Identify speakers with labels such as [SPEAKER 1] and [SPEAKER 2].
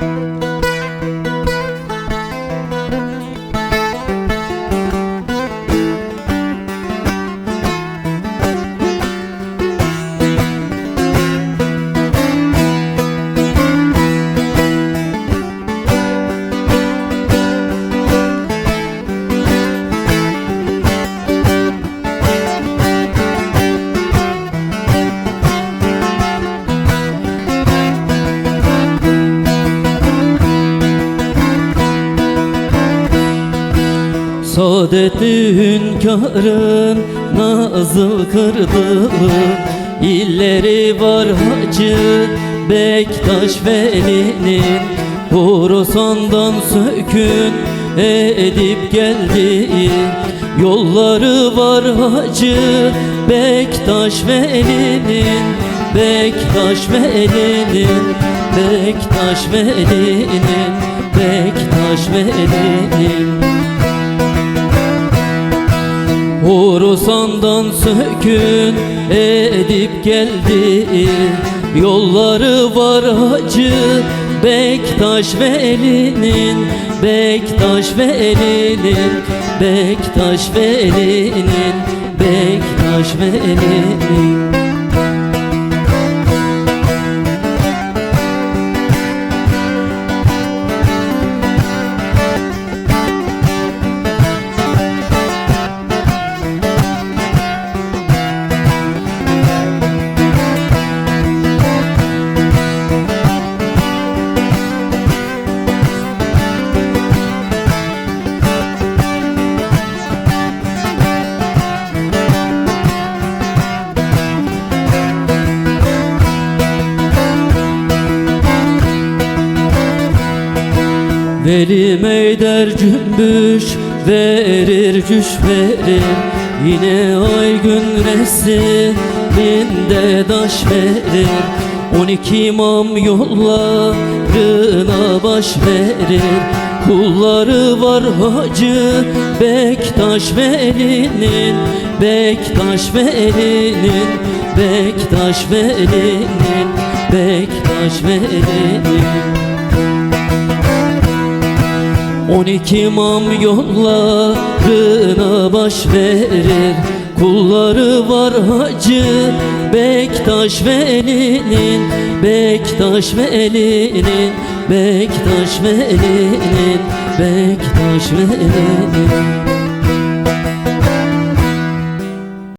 [SPEAKER 1] thank you Saadetli hünkârın nazıl kırdı. İlleri var hacı Bektaş Veli'nin. Horasan'dan sökün edip geldi. Yolları var hacı Bektaş Veli'nin. Bektaş Veli'nin Bektaş Veli'nin. Bektaş Veli'nin Horasan'dan sökün edip geldi. Yolları var hacı Bektaş Veli'nin Bektaş Veli'nin Bektaş Veli'nin Bektaş Veli'nin Veli meyder cümbüş verir cüş verir. Yine ay gün resminde daş verir. On iki imam yollarına baş verir. Kulları var hacı Bektaş Veli'nin Bektaş Veli'nin Bektaş Veli'nin Bektaş Veli'nin On iki imam yollarına baş verir. Kulları var hacı Bektaş Veli'nin Bektaş Veli'nin Bektaş Veli'nin Bektaş Veli'nin